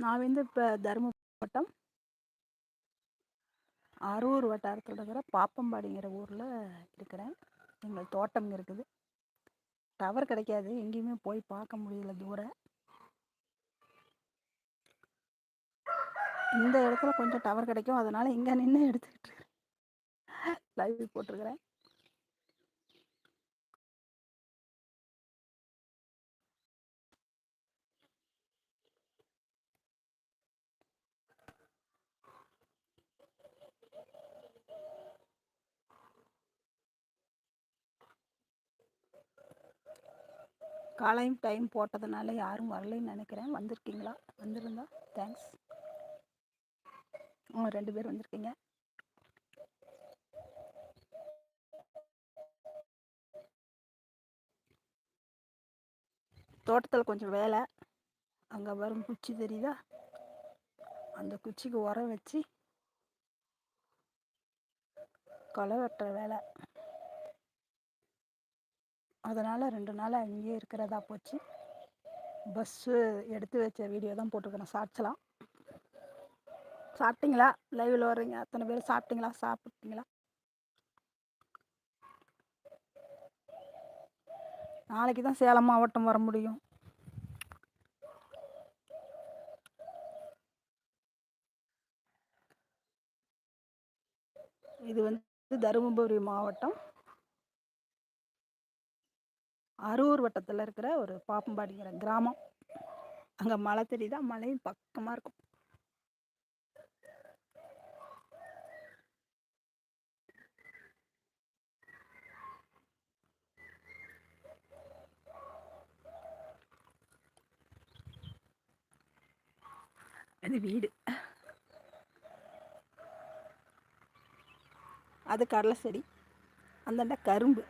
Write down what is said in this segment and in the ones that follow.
நான் வந்து இப்போ தருமபுரி மாவட்டம் அரூர் வட்டாரத்தில் இருக்கிற பாப்பம்பாடிங்கிற ஊரில் இருக்கிறேன். எங்கள் தோட்டம் இருக்குது. டவர் கிடைக்காது. எங்கேயுமே போய் பார்க்க முடியல தூர. இந்த இடத்துல கொஞ்சம் டவர் கிடைக்கும். அதனால் இங்கே நின்று எடுத்துக்கிட்டு லைவ் போட்டிருக்கிறேன். காலையும் டைம் போட்டதுனால யாரும் வரலைன்னு நினைக்கிறேன். வந்திருக்கீங்களா? வந்திருந்தா? தேங்க்ஸ். ஆ ரெண்டு பேர் வந்திருக்கீங்க. தோட்டத்தில் கொஞ்சம் வேலை. அங்கே வரும் குச்சி தெரியுதா? அந்த குச்சிக்கு உரம் வச்சு களை வெட்டுற வேலை. அதனால் ரெண்டு நாள் அங்கேயே இருக்கிறதா போச்சு. பஸ்ஸு எடுத்து வச்ச வீடியோ தான் போட்டிருக்கிறேன் சாட்சலாம் சாப்பிட்டீங்களா? லைவில் வர்றீங்க. அத்தனை பேர் சாப்பிட்டீங்களா? சாப்பிட்டீங்களா? நாளைக்கு தான் சேலம் மாவட்டம் வர முடியும். இது வந்து தருமபுரி மாவட்டம். அரூர் வட்டத்தில் இருக்கிற ஒரு பாப்பம்பாடிங்கிற கிராமம். அங்கே மலை தெரியுதா? மலையும் பக்கமாக இருக்கும். அது வீடு. அது கடலை செடி அந்தாண்ட கரும்பு.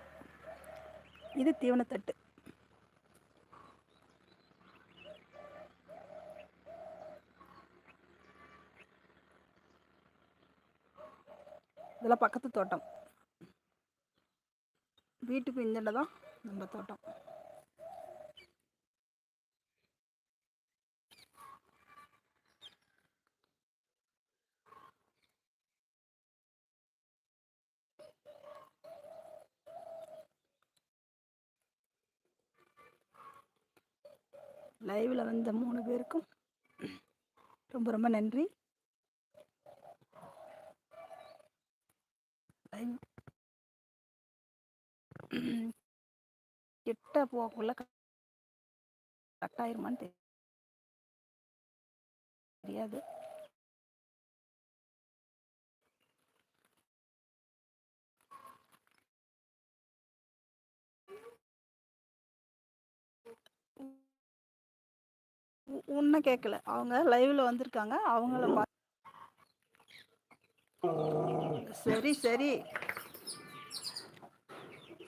இது தீவனத்தட்டு. இதெல்லாம் பக்கத்து தோட்டம். வீட்டுக்கு இந்தண்ட தான் நம்ம தோட்டம். லைவில் வந்த மூணு பேருக்கும் ரொம்ப ரொம்ப நன்றி. லைவ் கிட்ட போகக்குள்ள கட்டாயிருமான்னு தெரியாது. உன்னை கேட்கல அவங்க லைவ்ல வந்திருக்காங்க. அவங்கள சரி சரி.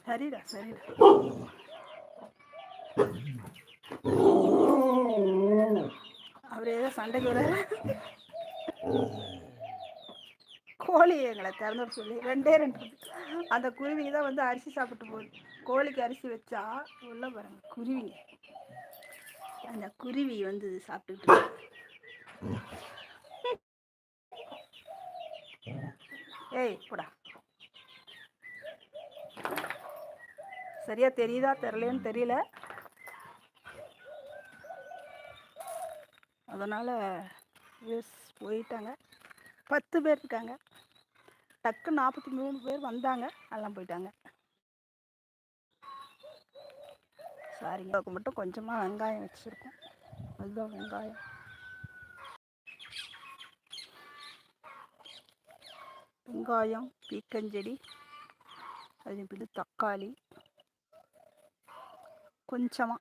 சரிடா சரிடா. அவர் ஏதோ சண்டைக்கு வர கோழி எங்களை திறந்து சொல்லி ரெண்டே ரெண்டு. அந்த குருவி தான் வந்து அரிசி சாப்பிட்டு போகுது. கோழிக்கு அரிசி வச்சா உள்ள பாருங்க குருவிங்க. அந்த குருவி வந்து சாப்பிட்டுட்டு ஏய் போடா. சரியா தெரியுதா தெரியலன்னு தெரியல. அதனால் யூஸ் போயிட்டாங்க. பத்து பேர் இருக்காங்க. டக்கு நாற்பத்தி மூணு பேர் வந்தாங்க. எல்லாம் போயிட்டாங்க. சாரிங்க மட்டும் கொஞ்சமாக வெங்காயம் வச்சுருக்கோம். அதுதான் வெங்காயம். வெங்காயம் பீக்கஞ்செடி அது பிடி தக்காளி. கொஞ்சமாக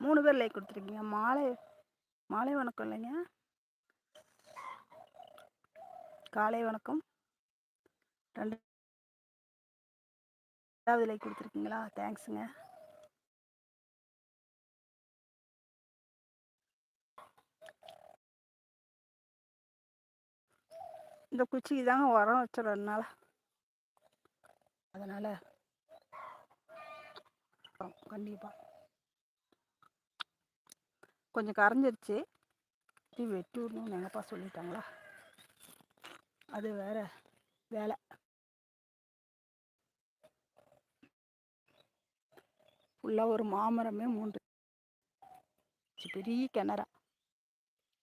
மூணு பேர் லைக் கொடுத்துருக்கீங்க. மாலை மாலை வணக்கம் இல்லைங்க? காலை வணக்கம். ரெண்டாவது லைக் கொடுத்துருக்கீங்களா? தேங்க்ஸுங்க. இந்த குச்சிக்கு தாங்க உரம் வச்சிடறதுனால அதனால் கண்டிப்பாக கொஞ்சம் கரைஞ்சிருச்சு. வெட்டி விடணும்னு எங்கப்பா சொல்லிட்டாங்களா? அது வேற வேலை. ஃபுல்லாக ஒரு மாமரமே மூன்று. பெரிய கிணறா.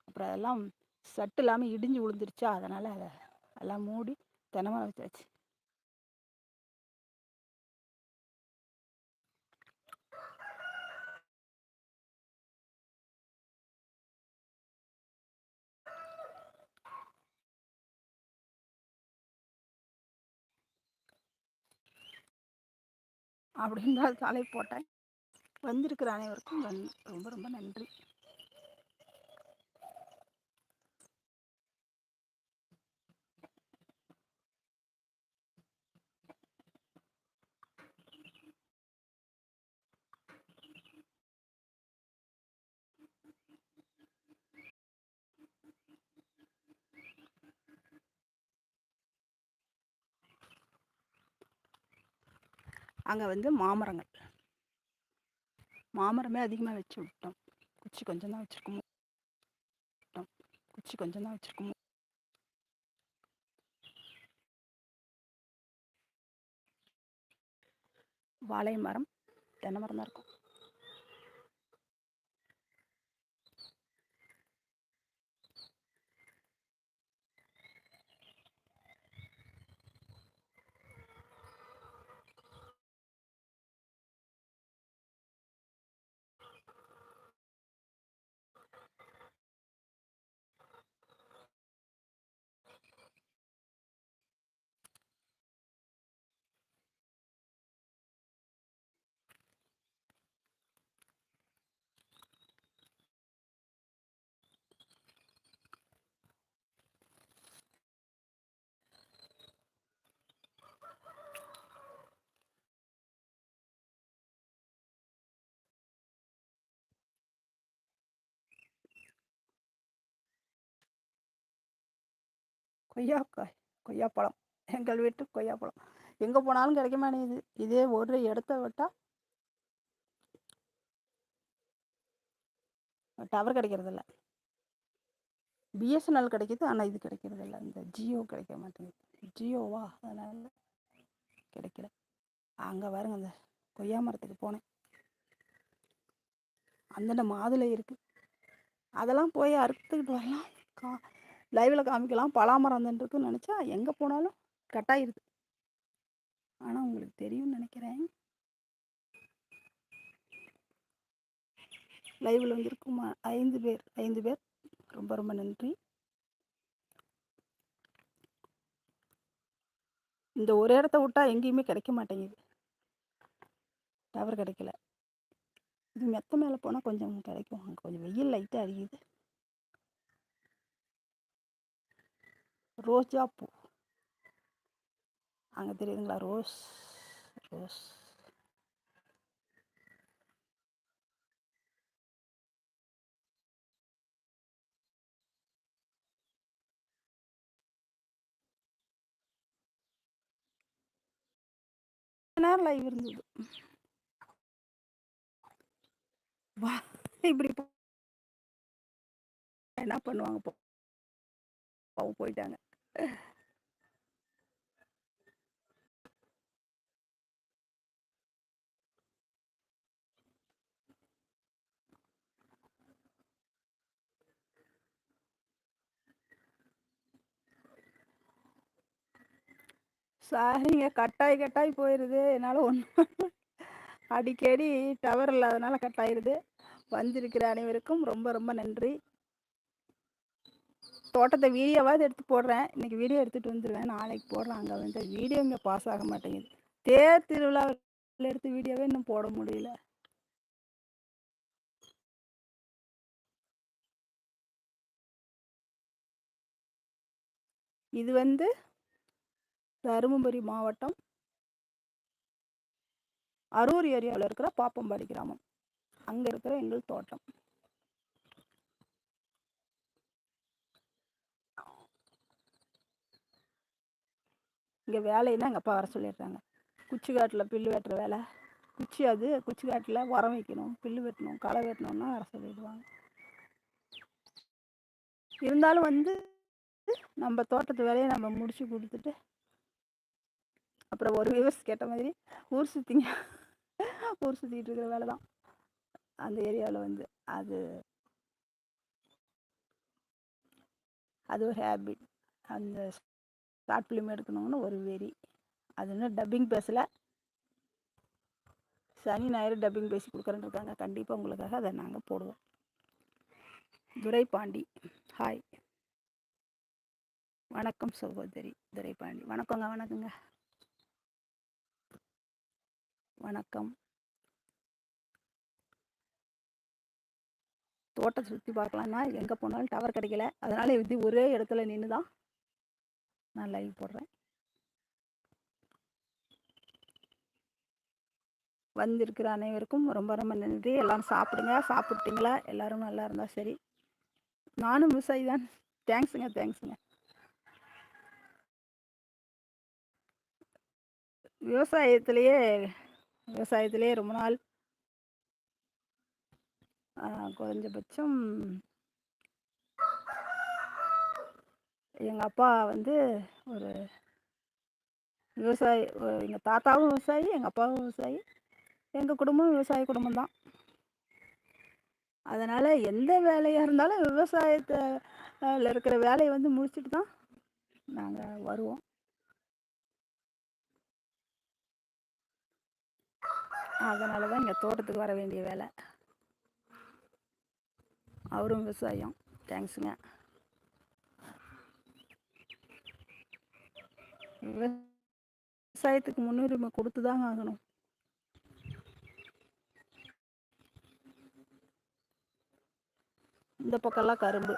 அப்புறம் அதெல்லாம் சட்டு இல்லாமல் இடிஞ்சு விழுந்துருச்சா. அதனால் அதை எல்லாம் மூடி தினமரம் வச்சாச்சு. அப்படின்னு தான் தலை போட்டேன். வந்திருக்கிற அனைவருக்கும் ரொம்ப ரொம்ப நன்றி. அங்கே வந்து மாமரங்கள். மாமரமே அதிகமாக வச்சு விட்டோம். குச்சி கொஞ்சம் தான் வச்சுருக்கோம். குச்சி கொஞ்சம் தான் வச்சுருக்கோம். வாழை மரம் தென்னை மரம் தான் இருக்கும். கொய்யாக்காய் கொய்யாப்பழம். எங்கள் வீட்டு கொய்யாப்பழம். எங்கே போனாலும் கிடைக்க மாட்டேங்குது. இதே ஒரு இடத்த விட்டால் டவர் கிடைக்கிறதில்ல. பிஎஸ்என்எல் கிடைக்கிது. ஆனால் இது கிடைக்கிறதில்ல. இந்த ஜியோ கிடைக்க மாட்டேங்குது. ஜியோவா அதனால் கிடைக்கல. அங்கே பாருங்க அந்த கொய்யா மரத்துக்கு போனேன். அந்தந்த மாதுளை இருக்குது அதெல்லாம் போய் அறுத்துக்கிட்டு வரலாம். கா லைவில் காமிக்கலாம். பலாமரம் இருக்குன்னு நினச்சா எங்கே போனாலும் கட்டாயிருது ஆனால் உங்களுக்கு தெரியும்னு நினைக்கிறேன். லைவில் வந்திருக்கும்? ஐந்து பேர். ஐந்து பேர். ரொம்ப ரொம்ப நன்றி. இந்த ஒரு இடத்த விட்டா எங்கேயுமே கிடைக்க மாட்டேங்குது. டவர் கிடைக்கல. இது மெத்த மேலே போனால் கொஞ்சம் கிடைக்கும். அங்கே கொஞ்சம் வெயில் லைட்டாக அடிக்குது. ரோஜா பூ. அங்கே தெரியுதுங்களா? Rose rose. நேரம் லைவ் இருந்தது. வா இப்படி என்ன பண்ணுவாங்க? போயிட்டாங்க. சாரிங்க கட்டாய் கட்டாய் போயிடுது என்னால் ஒன்று அடிக்கடி டவர் இல்லாதனால கட்டாயிருது. வந்திருக்கிற அனைவருக்கும் ரொம்ப ரொம்ப நன்றி. தோட்டத்தை வீடியோவாவது எடுத்து போடுறேன். இன்றைக்கி வீடியோ எடுத்துகிட்டு வந்துடுவேன் நாளைக்கு போடுறேன் அங்கே வந்து வீடியோ இங்கே பாஸ் ஆக மாட்டேங்குது. தேர் திருவிழாவில் எடுத்து வீடியோவே இன்னும் போட முடியல. இது வந்து தருமபுரி மாவட்டம் அரூர் ஏரியாவில் இருக்கிற பாப்பம்பாடி கிராமம். அங்கே இருக்கிற எங்கள் தோட்டம். இங்கே வேலைன்னா எங்கள் அப்பா வர சொல்லிடுறாங்க குச்சி காட்டில் புல்லு வெட்டுற வேலை. குச்சி அது குச்சி காட்டில் உரம் வைக்கணும் புல்லு வெட்டணும் களை வெட்டணும்னா வர சொல்லிடுவாங்க. இருந்தாலும் வந்து நம்ம தோட்டத்து வேலையை நம்ம முடிச்சு கொடுத்துட்டு அப்புறம் ஒரு விவசாய கேட்ட மாதிரி ஊர் சுற்றிங்க ஊர் சுற்றிட்டு இருக்கிற வேலை தான். அந்த ஏரியாவில் வந்து அது அது ஒரு ஹேபிட் அந்த ஷார்ட் ஃபிலிம் எடுக்கணும்னு ஒரு வெறி. அது இன்னும் டப்பிங் பேசலை? சனி ஞாயிறு டப்பிங் பேசி கொடுக்குறேன்னு இருக்காங்க. கண்டிப்பாக உங்களுக்காக அதை நாங்கள் போடுவோம். துரை பாண்டி ஹாய் வணக்கம் சகோதரி துரை பாண்டி. வணக்கங்க வணக்கங்க. வணக்கம். தோட்டத்தை சுற்றி பார்க்கலான்னா எங்கே போனாலும் டவர் கிடைக்கல. அதனால் இது ஒரே இடத்துல நின்று தான் நான் லைவ் போடுறேன். வந்திருக்கிற அனைவருக்கும் ரொம்ப ரொம்ப நன்றி. எல்லோரும் சாப்பிடுங்க. சாப்பிட்டீங்களா? எல்லோரும் நல்லா இருந்தால் சரி. நானும் விவசாயி தான் தேங்க்ஸுங்க தேங்க்ஸுங்க விவசாயத்திலேயே விவசாயத்திலேயே ரொம்ப நாள் குறைஞ்சபட்சம் எங்கள் அப்பா வந்து ஒரு விவசாயி எங்கள் தாத்தாவும் விவசாயி எங்கள் அப்பாவும் விவசாயி. எங்கள் குடும்பம் விவசாய குடும்பம் தான். அதனால் எந்த வேலையாக இருந்தாலும் விவசாயத்தில் இருக்கிற வேலையை வந்து முடிச்சுட்டு தான் நாங்கள் வருவோம். அதனால தான் இங்கே தோட்டத்துக்கு வர வேண்டிய வேலை. அவரும் விவசாயம் தேங்க்ஸுங்க. விவசாயத்துக்கு முன்னுரிமை கொடுத்துதாங்க ஆகணும். இந்த பக்கம்லாம் கரும்பு.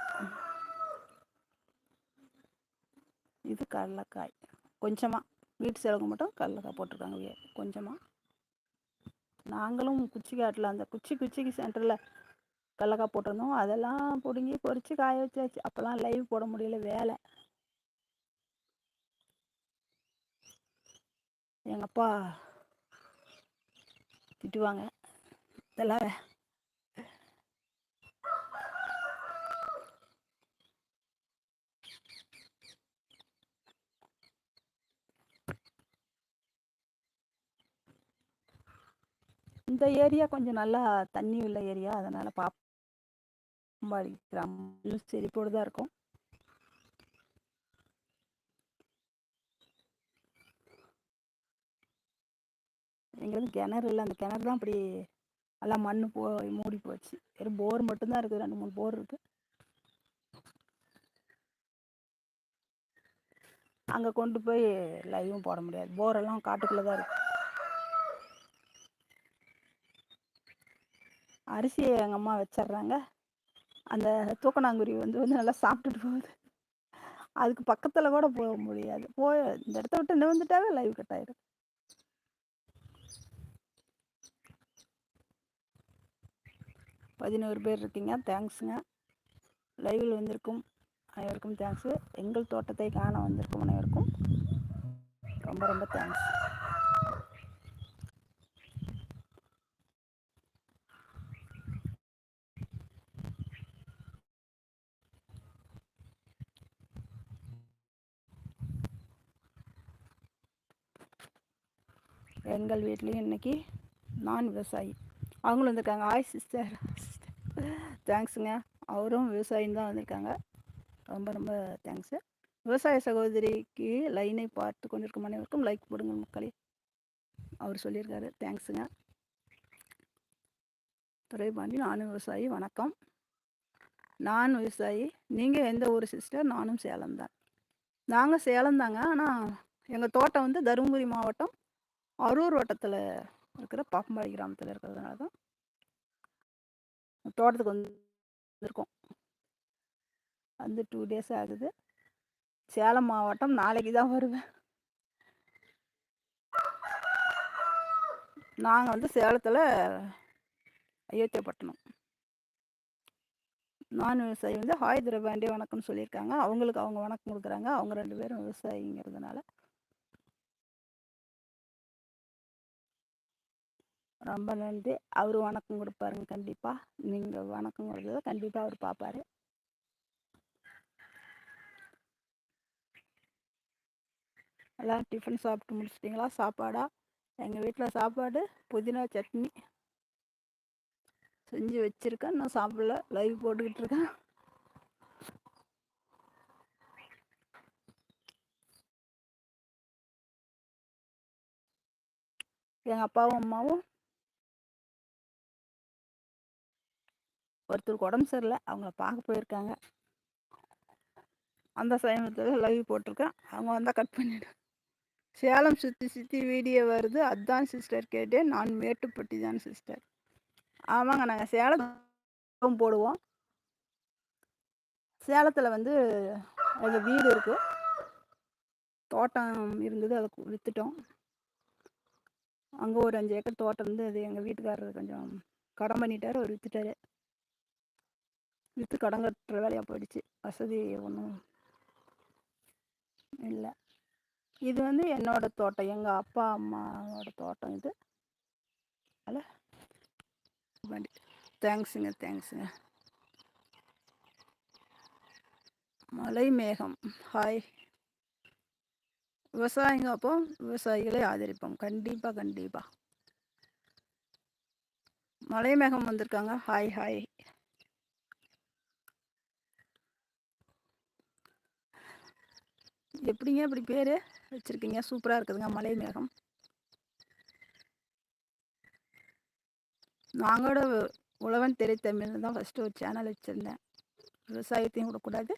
இது கடலக்காய். கொஞ்சமாக வீட்டு செலவுக்கு மட்டும் கடலக்காய் போட்டிருக்காங்க. கொஞ்சமாக நாங்களும் குச்சி காட்டில் அந்த குச்சி குச்சிக்கு சென்டரில் கடலக்காய் போட்டிருந்தோம். அதெல்லாம் பிடுங்கி பொறிச்சு காய வச்சாச்சு. அப்போல்லாம் லைவ் போட முடியல. வேலை. எங்கள் அப்பா திட்டுவாங்க. இதெல்லாம் இந்த ஏரியா கொஞ்சம் நல்லா தண்ணி உள்ள ஏரியா. அதனால் பாப்பாடி கிராமம். செழிப்போடு தான் இருக்கும். எங்களுக்கு கிணறு இல்லை. அந்த கிணறு தான் அப்படி எல்லாம் மண் போ மூடி போச்சு. வெறும் போர் மட்டும்தான் இருக்குது. ரெண்டு மூணு போர் இருக்குது அங்கே கொண்டு போய் லைவும் போட முடியாது. போரெல்லாம் காட்டுக்குள்ளே தான் இருக்குது அரிசியை எங்கள் அம்மா வச்சிட்றாங்க. அந்த தூக்கணாங்குருவி வந்து வந்து நல்லா சாப்பிட்டுட்டு போகுது. அதுக்கு பக்கத்தில் கூட போக முடியாது. போய் இந்த இடத்த விட்டு நிமிந்துட்டாவே லைவ் கட் ஆயிடும் பதினோரு பேர் இருக்கீங்க. தேங்க்ஸுங்க லைவில் வந்திருக்கும் அனைவருக்கும் தேங்க்ஸு எங்கள் தோட்டத்தை காண வந்திருக்கும் அனைவருக்கும் ரொம்ப ரொம்ப தேங்க்ஸ் எங்கள் வீட்லேயும் இன்றைக்கி நான் விவசாயி அவங்களும் வந்திருக்காங்க. ஆய் சிஸ்டர் தேங்க்ஸுங்க. அவரும் விவசாயின்னு தான் வந்திருக்காங்க. ரொம்ப ரொம்ப தேங்க்ஸு. விவசாய சகோதரிக்கு லைனை பார்த்து கொண்டிருக்கும் அனைவருக்கும் லைக் போடுங்க மக்களே. அவர் சொல்லியிருக்காரு. தேங்க்ஸுங்க. துறைபாண்டி நானும் விவசாயி. வணக்கம். நான் விவசாயி. நீங்கள் எந்த ஊர் சிஸ்டர்? நானும் சேலம் தான். நாங்கள் சேலம் தாங்க. ஆனால் எங்கள் தோட்டம் வந்து தருமபுரி மாவட்டம் அரூர் வட்டத்தில் இருக்கிற பாப்பம்பாடி கிராமத்தில் இருக்கிறதுனால தான் தோட்டத்துக்கு வந்துருக்கோம். வந்து டூ டேஸ் ஆகுது. சேலம் மாவட்டம் நாளைக்கு தான் வருவேன். நாங்கள் வந்து சேலத்தில் அயோத்தியப்பட்டினம். நான் விவசாயி வந்து ஹாய் திரபாண்டே வணக்கம்னு சொல்லியிருக்காங்க. அவங்களுக்கு அவங்க வணக்கம் கொடுக்குறாங்க. அவங்க ரெண்டு பேரும் விவசாயிங்கிறதுனால ரொம்ப நன்றி. அவர் வணக்கம் கொடுப்பாருங்க கண்டிப்பாக நீங்கள் வணக்கம் கொடுத்தத கண்டிப்பாக அவர் பார்ப்பாரு எல்லாம் டிஃபன் சாப்பிட்டு முடிச்சிட்டிங்களா? சாப்பாடா? எங்கள் வீட்டில் சாப்பாடு புதினா சட்னி. செஞ்சு வச்சுருக்கேன். இன்னும் சாப்பிடல. லைவ் போட்டுக்கிட்டு இருக்கேன். எங்கள் அப்பாவும் அம்மாவும் ஒருத்தருக்கு உடம்பு சரியில்லை. அவங்கள பார்க்க போயிருக்காங்க. அந்த சமயத்தில் லைவ் போட்டிருக்கேன். அவங்க வந்தால் கட் பண்ணிவிடுவேன் சேலம் சுற்றி சுற்றி வீடியோ வருது. அதுதான் சிஸ்டர் கேட்டேன் நான் மேட்டுப்பட்டி தான் சிஸ்டர் ஆமாங்க நாங்கள் சேலம் போடுவோம். சேலத்தில் வந்து எங்கள் வீடு இருக்குது தோட்டம் இருந்தது. அதை விற்றுட்டோம் அங்கே ஒரு அஞ்சு ஏக்கர் தோட்டம் இருந்து அது எங்கள் வீட்டுக்காரர் கொஞ்சம் கடன் பண்ணிட்டார். அவர் விற்றுட்டாரு விற்று கடன் கட்டுற வேலையாக போயிடுச்சு. வசதி ஒன்றும் இல்லை. இது வந்து என்னோட தோட்டம். எங்கள் அப்பா அம்மாவோட தோட்டம் இது. அதில் வண்டி. தேங்க்ஸுங்க தேங்க்ஸுங்க. மலை மேகம். ஹாய் விவசாயிங்க அப்போ விவசாயிகளை ஆதரிப்போம். கண்டிப்பாக கண்டிப்பாக மலை மேகம் வந்திருக்காங்க. ஹாய் ஹாய் எப்படிங்க இப்படி பேர் வச்சுருக்கீங்க? சூப்பராக இருக்குதுங்க மலை மேகம் நாங்களோட உழவன் திரை தான் ஃபஸ்ட்டு ஒரு சேனல் வச்சுருந்தேன். விவசாயத்தையும் விடக்கூடாது.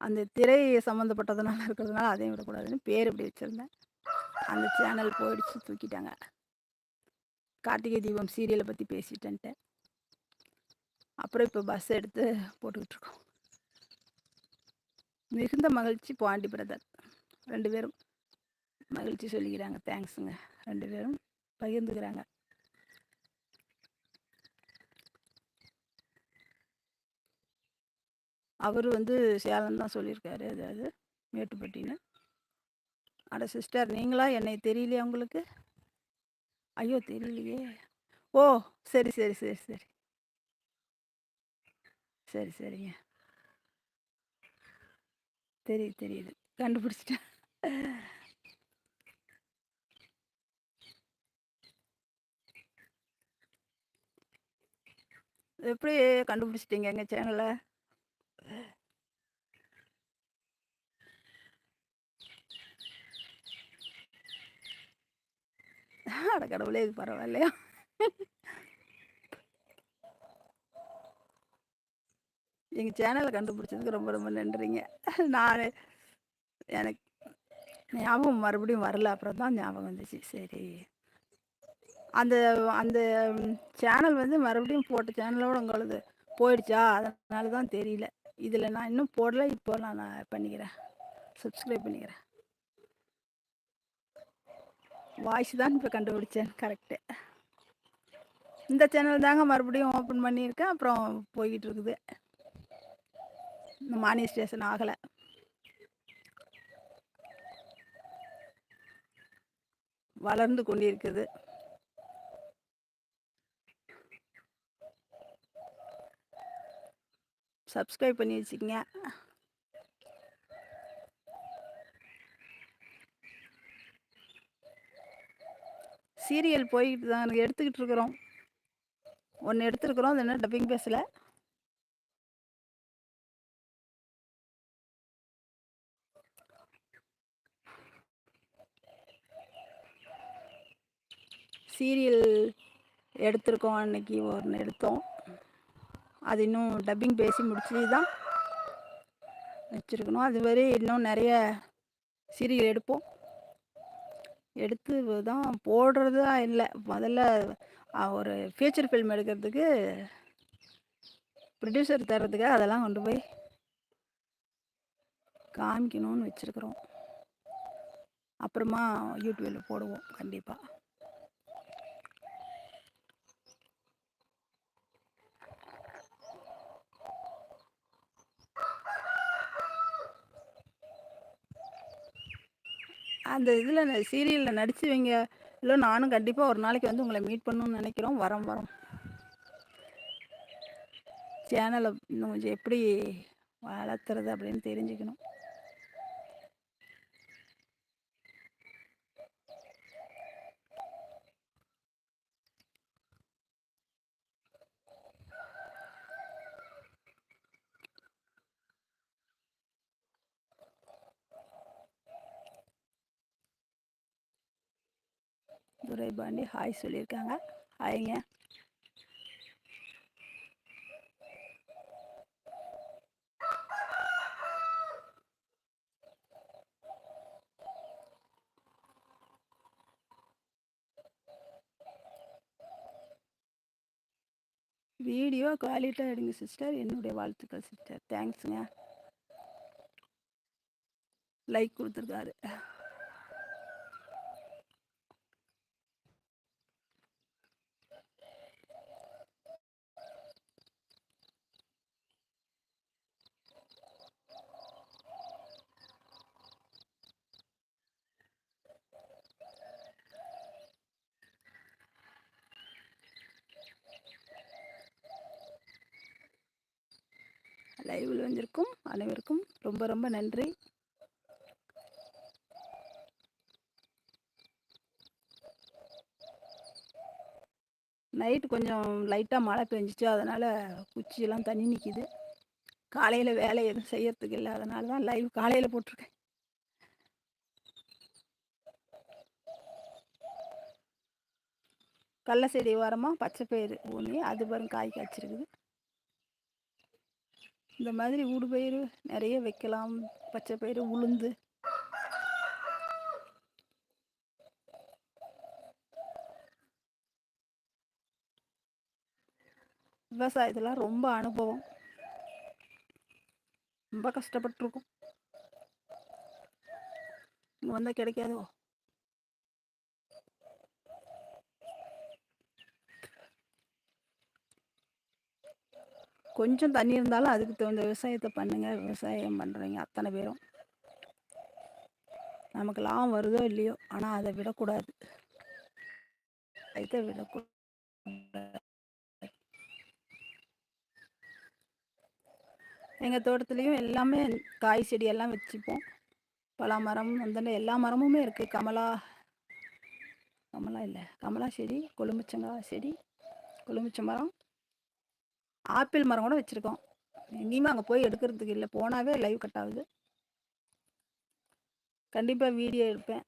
அந்த திரை சம்மந்தப்பட்டதுனால இருக்கிறதுனால அதையும் விடக்கூடாதுன்னு பேர் இப்படி வச்சுருந்தேன். அந்த சேனல் போயிடுச்சு தூக்கிட்டாங்க. கார்த்திகை தீபம் சீரியலை பற்றி பேசிட்டேன்ட்டு. அப்புறம் இப்போ பஸ் எடுத்து போட்டுக்கிட்டு இருக்கோம். மிகுந்த மகிழ்ச்சி பாண்டி பிரதர் ரெண்டு பேரும் மகிழ்ச்சி சொல்லிக்கிறாங்க. தேங்க்ஸுங்க ரெண்டு பேரும் பகிர்ந்துக்கிறாங்க. அவர் வந்து சேலம் தான் சொல்லியிருக்காரு. அதாவது மேட்டுப்பட்டின்னு அட சிஸ்டர் நீங்களா? என்னை தெரியலையா உங்களுக்கு? ஐயோ தெரியலையே. ஓ சரி சரி சரி சரி. சரி சரிங்க. தெரியுது தெரியுது. கண்டுபிடிச்சிட்டேன். எப்படி கண்டுபிடிச்சிட்டீங்க எங்கள் சேனலை அட கடவுளே இது பரவாயில்லையா? எங்கள் சேனலை கண்டுபிடிச்சதுக்கு ரொம்ப ரொம்ப நன்றிங்க. நான் எனக்கு ஞாபகம் மறுபடியும் வரல. அப்புறம் தான் ஞாபகம் வந்துச்சு. சரி. அந்த அந்த சேனல் வந்து மறுபடியும் போட்ட சேனலோட உங்களது போயிடுச்சா? அதனால தான் தெரியல. இதில் நான் இன்னும் போடல. இப்போ நான் பண்ணிக்கிறேன். சப்ஸ்கிரைப் பண்ணிக்கிறேன். வாய்ஸ் தான் இப்போ கண்டுபிடிச்சேன். கரெக்டு இந்த சேனல் தாங்க மறுபடியும் ஓப்பன் பண்ணியிருக்கேன். அப்புறம் போய்கிட்டு இருக்குது. இந்த மானிஸ்டேஷன் ஆகலை. வளர்ந்து கொண்டிருக்குது. சப்ஸ்கிரைப் பண்ணி வச்சுக்கங்க. சீரியல் போய்கிட்டு தான் எடுத்துக்கிட்டு இருக்கிறோம். ஒன்று எடுத்துருக்குறோம் அது என்ன டப்பிங் பேசல? சீரியல் எடுத்திருக்கோம் அன்னைக்கு ஒன்று எடுத்தோம். அது இன்னும் டப்பிங் பேசி முடிச்சு தான் வச்சுருக்கணும். அது வரை இன்னும் நிறைய சீரியல் எடுப்போம். எடுத்து தான் போடுறதா இல்லை. முதல்ல ஒரு ஃபியூச்சர் ஃபில்ம் எடுக்கிறதுக்கு ப்ரொடியூசர் தர்றதுக்கு அதெல்லாம் கொண்டு போய் காமிக்கணும்னு வச்சுருக்குறோம். அப்புறமா யூடியூபில் போடுவோம் கண்டிப்பாக அந்த இதில் சீரியலில் நடித்தவங்க இல்லை நானும் கண்டிப்பாக ஒரு நாளைக்கு வந்து உங்களை மீட் பண்ணணும்னு நினைக்கிறோம். வரோம் வரோம். சேனலை இன்னும் கொஞ்சம் எப்படி வளர்த்துறது அப்படின்னு தெரிஞ்சுக்கணும். துரைபாண்டி ஹாய் சொல்லியிருக்காங்க. ஹாய்ங்க. வீடியோ குவாலிட்டியாக எடுங்க சிஸ்டர். என்னுடைய வாழ்த்துக்கள் சிஸ்டர். தேங்க்ஸுங்க. லைக் கொடுத்துருக்காரு. லைவில் வந்திருக்கும். அனைவருக்கும் ரொம்ப ரொம்ப நன்றி. நைட்டு கொஞ்சம் லைட்டாக மழை பெஞ்சிச்சு. அதனால் குச்சியெல்லாம் தண்ணி நிற்கிது காலையில் வேலை எதுவும் செய்யறதுக்கு இல்லை. அதனால தான் லைவ் காலையில் போட்டிருக்கேன். கடல செடி ஓரமாக பச்சை பயிர் ஊனி அது பாருங்க காய் காய்ச்சிருக்குது. இந்த மாதிரி ஊடுபயிர் நிறைய வைக்கலாம். பச்சை பயிறு உளுந்து. விவசாயத்தில் ரொம்ப அனுபவம். ரொம்ப கஷ்டப்பட்டுருக்கும். இங்கே வந்தால் கிடைக்காதோ? கொஞ்சம் தண்ணி இருந்தாலும் அதுக்கு தகுந்த விவசாயத்தை பண்ணுங்கள் விவசாயம் பண்ணுறீங்க அத்தனை பேரும். நமக்கு லாபம் வருதோ இல்லையோ ஆனால் அதை விடக்கூடாது. அதை விடக்கூடாது. எங்கள் தோட்டத்துலேயும் எல்லாமே காய் செடி எல்லாம் வச்சுப்போம். பலா மரம் எல்லா மரமுமே இருக்குது கமலா கமலா இல்லை கமலா செடி கொழும்புச்சங்காய் செடி கொழுமிச்ச மரம் ஆப்பிள் மரம் கூட வச்சுருக்கோம். இனிமேல் அங்கே போய் எடுக்கிறதுக்கு இல்லை. போனாவே லைவ் கட் ஆகுது. கண்டிப்பாக வீடியோ எடுப்பேன்.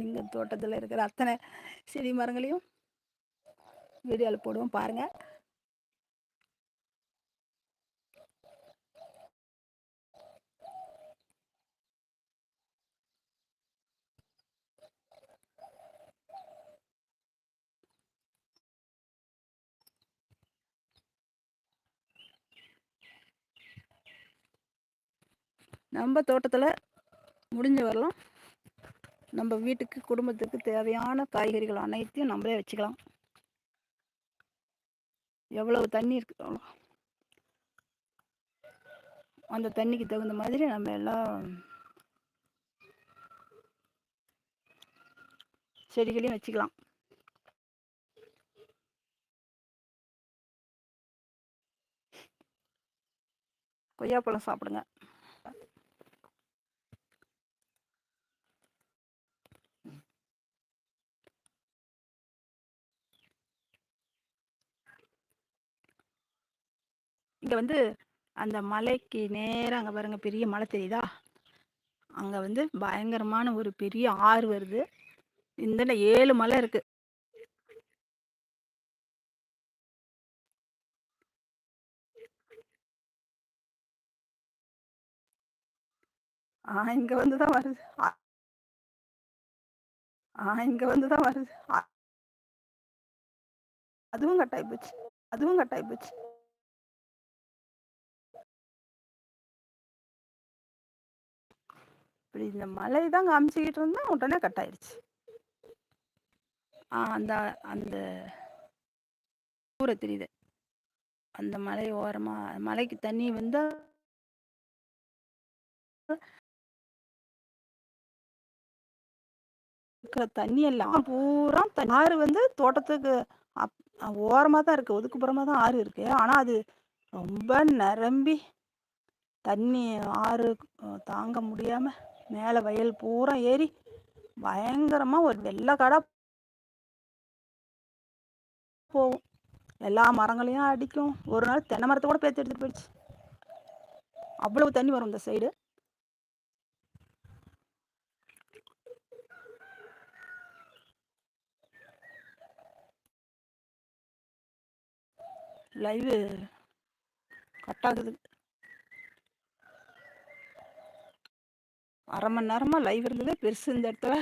எங்கள் தோட்டத்தில் இருக்கிற அத்தனை செடி மரங்களையும் வீடியோவில் போடுவோம் பாருங்கள் நம்ம தோட்டத்தில் முடிஞ்ச வரலாம் நம்ம வீட்டுக்கு குடும்பத்துக்கு தேவையான காய்கறிகள் அனைத்தையும் நம்மளே வச்சுக்கலாம். எவ்வளவு தண்ணி இருக்கு அந்த தண்ணிக்கு தகுந்த மாதிரி நம்ம எல்லாம் செடிகளையும் வச்சுக்கலாம். கொய்யாப்பழம் சாப்பிடுங்க. இங்கே வந்து அந்த மலைக்கு நேராக அங்கே பாருங்க பெரிய மலை தெரியுதா? அங்கே வந்து பயங்கரமான ஒரு பெரிய ஆறு வருது. இந்த ஏழு மலை இருக்கு. ஆஹ் இங்க வந்துதான் வருது. ஆ இங்க வந்துதான் வருது. அதுவும் கட்டாயி போச்சு. அதுவும் கட்டாயி போச்சு. இப்படி இந்த மலை தான் காமிச்சிக்கிட்டு இருந்தா உடனே கட் ஆயிடுச்சு. அந்த அந்த ஊரை தெரியுது அந்த மலை ஓரமாக மலைக்கு தண்ணி வந்து இருக்கிற தண்ணி எல்லாம் பூரா ஆறு வந்து தோட்டத்துக்கு அப் ஓரமாக தான் இருக்குது ஒதுக்குப்புறமாக தான் ஆறு இருக்குது ஆனால் அது ரொம்ப நிரம்பி தண்ணி ஆறு தாங்க முடியாமல் மேலே வயல் பூரா ஏறி பயங்கரமாக ஒரு வெள்ளைக்காடா போகும். எல்லா மரங்களையும் அடிக்கும். ஒரு நாள் தென்னை மரத்தை கூட பேத்து எடுத்துட்டு போயிடுச்சு. அவ்வளவு தண்ணி வரும் இந்த சைடு லைவு கட் ஆகுது அரை மணி நேரமாக லைவ் இருந்ததே பெருசு இந்த இடத்துல.